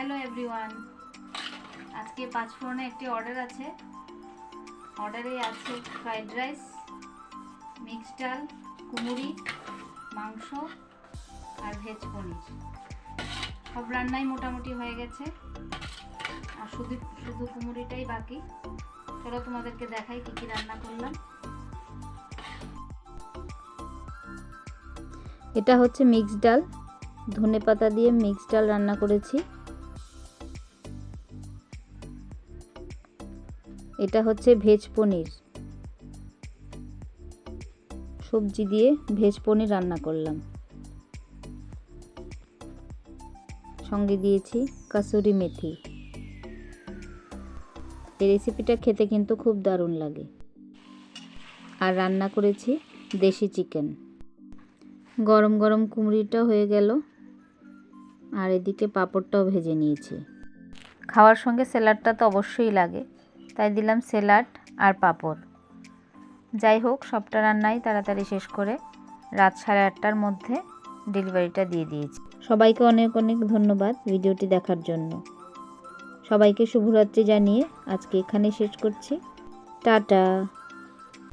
Hello everyone আজকে পাঁচফোড়নে একটি order আছে। অর্ডারে আছে ফ্রাইড রাইস মিক্সড ডাল কুমুরি মাংস আর ভেজ পনির। সব রান্নাই মোটামুটি হয়ে গেছে। আর শুধু শুধু কুমুরিটাই বাকি। চলো তোমাদেরকে দেখাই কী কী রান্না করলাম। এটা হচ্ছে মিক্সড ডাল ধনে পাতা দিয়ে মিক্সড ডাল রান্না করেছি। এটা হচ্ছে ভেজ পনির। সবজি দিয়ে ভেজ পনির রান্না করলাম। সঙ্গে দিয়েছি কাসুরি মেথি। এই রেসিপিটা খেতে কিন্তু খুব দারুণ লাগে। আর রান্না করেছি দেশি চিকেন। গরম গরম কুমড়িটা হয়ে গেল। আর এদিকে পাঁপড়টাও ভেজে নিয়েছি। খাওয়ার সঙ্গে স্যালাডটা তো অবশ্যই লাগে। তাই দিলাম সেলাড আর পাপড়। যাই হোক, সবটা রান্নাই তাড়াতাড়ি শেষ করে রাত সাড়ে আটটার মধ্যে ডেলিভারিটা দিয়ে দিয়েছি। সবাইকে অনেক অনেক ধন্যবাদ ভিডিওটি দেখার জন্য। সবাইকে শুভরাত্রি জানিয়ে আজকে এখানে শেষ করছি। টাটা।